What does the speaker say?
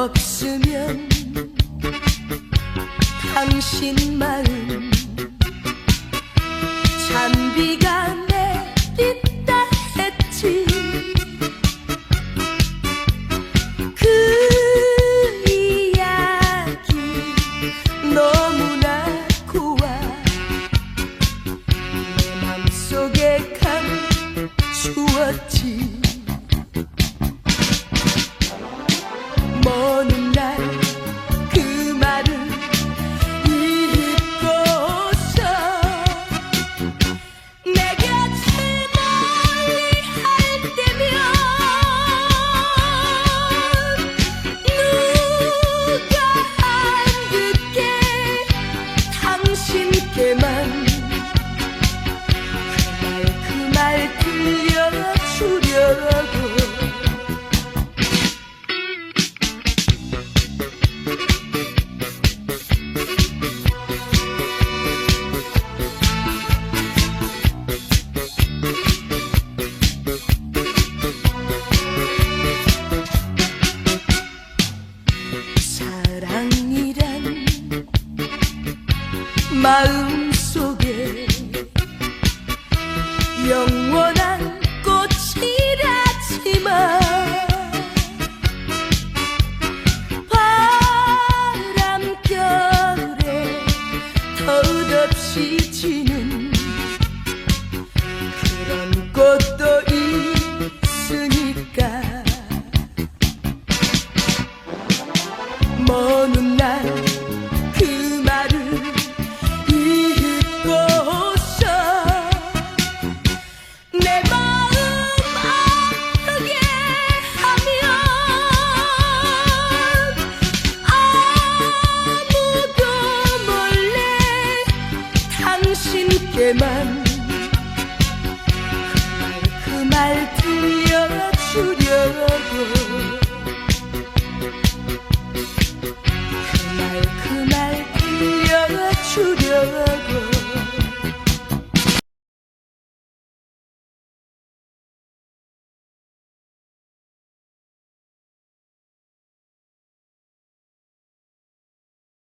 없으면 당신 마음 잔비가 내린다 했지. 그 이야기 너무나 고와 내 맘속에 감추었지 주려고. 사랑이란 마음속에 영원한 바람결에 덧없이 지 당신께만 그말 들려주려